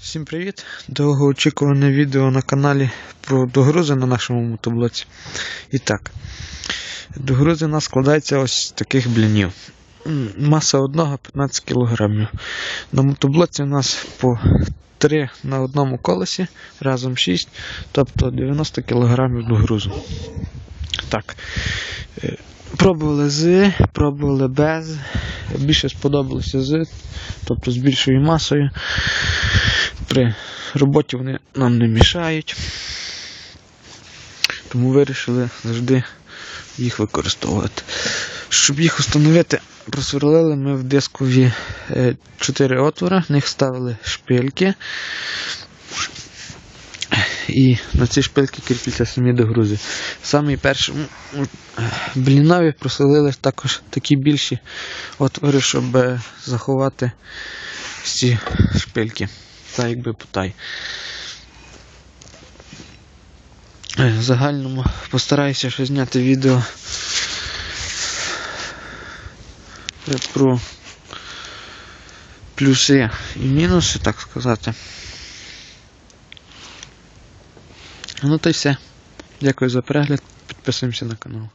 Всім привіт! Довгоочікуване відео на каналі про догрузи на нашому мотоблоці. І так, догрузи у нас складається ось з таких блінів. Маса одного 15 кг. На мотоблоці у нас по 3 на одному колесі, разом 6, тобто 90 кг догрузу. Так. е, Пробували з, пробували без. Більше сподобалося з, тобто з більшою масою. При роботі вони нам не мішають. Тому вирішили завжди їх використовувати. Щоб їх встановити, просверлили ми в дискові 4 отвори, в них ставили шпильки. І на ці шпильки кріпляться самі догрузи. Самий перший м, м, блінові просверлили також такі більші отвори, щоб заховати ці шпильки. Та якби потай. Е, В загальному постараюся ще зняти відео про плюси і мінуси, так сказати. Ну то й все. Дякую за перегляд. Підписуємося на канал.